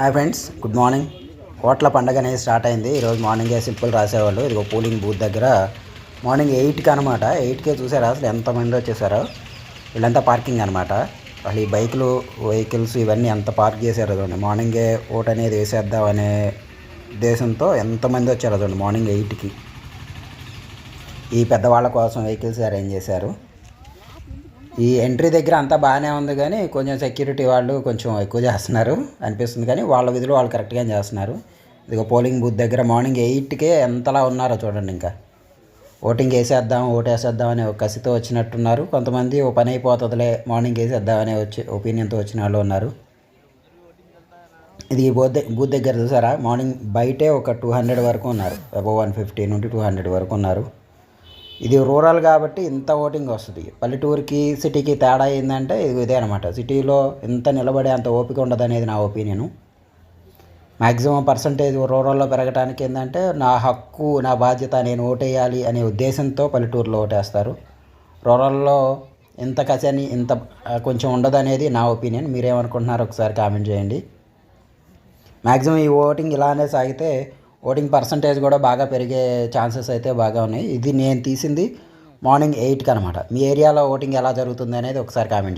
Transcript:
Hi friends good morning. ఓట్ల పండగ అనేది స్టార్ట్ అయింది. ఈరోజు మార్నింగే సింపుల్ రాసేవాళ్ళు. ఇదిగో పోలింగ్ బూత్ దగ్గర మార్నింగ్ ఎయిట్కి అనమాట ఎయిట్కే చూసారా? అసలు ఎంతమంది వచ్చేసారో? వీళ్ళంతా పార్కింగ్ అనమాట వాళ్ళు ఈ బైకులు వెహికల్స్ ఇవన్నీ ఎంత పార్క్ చేశారు చూడండి. మార్నింగే ఓట్ అనేది వేసేద్దాం అనే ఉద్దేశంతో ఎంతమంది వచ్చారు చూడండి మార్నింగ్ ఎయిట్కి. ఈ పెద్దవాళ్ళ కోసం వెహికల్స్ అరేంజ్ చేశారు. ఈ ఎంట్రీ దగ్గర అంతా బాగానే ఉంది కానీ కొంచెం సెక్యూరిటీ వాళ్ళు కొంచెం ఎక్కువ చేస్తున్నారు అనిపిస్తుంది కానీ వాళ్ళ విధులు వాళ్ళు కరెక్ట్గా చేస్తున్నారు. ఇదిగో పోలింగ్ బూత్ దగ్గర మార్నింగ్ ఎయిట్కే ఎంతలా ఉన్నారో చూడండి ఇంకా. ఓటింగ్ వేసేద్దాం ఓటు వేసేద్దాం అనే ఒక కసితో వచ్చినట్టున్నారు. కొంతమంది ఓ పని అయిపోతుందిలే మార్నింగ్ వేసేద్దాం అనే వచ్చి ఒపీనియన్తో వచ్చిన వాళ్ళు ఉన్నారు. ఇది బూత్ బూత్ దగ్గర చూసారా? మార్నింగ్ బయటే ఒక టూ హండ్రెడ్ వరకు ఉన్నారు. అబౌవ్ వన్ ఫిఫ్టీ నుండి టూ హండ్రెడ్ వరకు ఉన్నారు. ఇది రూరల్ కాబట్టి ఇంత ఓటింగ్ వస్తుంది. పల్లెటూరుకి సిటీకి తేడా ఏంటంటే ఇది ఇదే అనమాట సిటీలో ఇంత నిలబడే అంత ఓపిక ఉండదు అనేది నా ఒపీనియను మ్యాక్సిమం పర్సంటేజ్ రూరల్లో పెరగడానికి ఏంటంటే నా హక్కు నా బాధ్యత నేను ఓటేయాలి అనే ఉద్దేశంతో పల్లెటూరులో ఓటేస్తారు. రూరల్లో ఇంత కసని ఇంత కొంచెం ఉండదు అనేది నా ఒపీనియన్ మీరేమనుకుంటున్నారు ఒకసారి కామెంట్ చేయండి. మ్యాక్సిమం ఈ ఓటింగ్ ఇలానే సాగితే ఓటింగ్ పర్సంటేజ్ కూడా బాగా పెరిగే ఛాన్సెస్ అయితే బాగా ఉన్నాయి. ఇది నేను తీసింది మార్నింగ్ ఎయిట్కి అనమాట. మీ ఏరియాలో ఓటింగ్ ఎలా జరుగుతుంది అనేది ఒకసారి కామెంట్ చేయండి.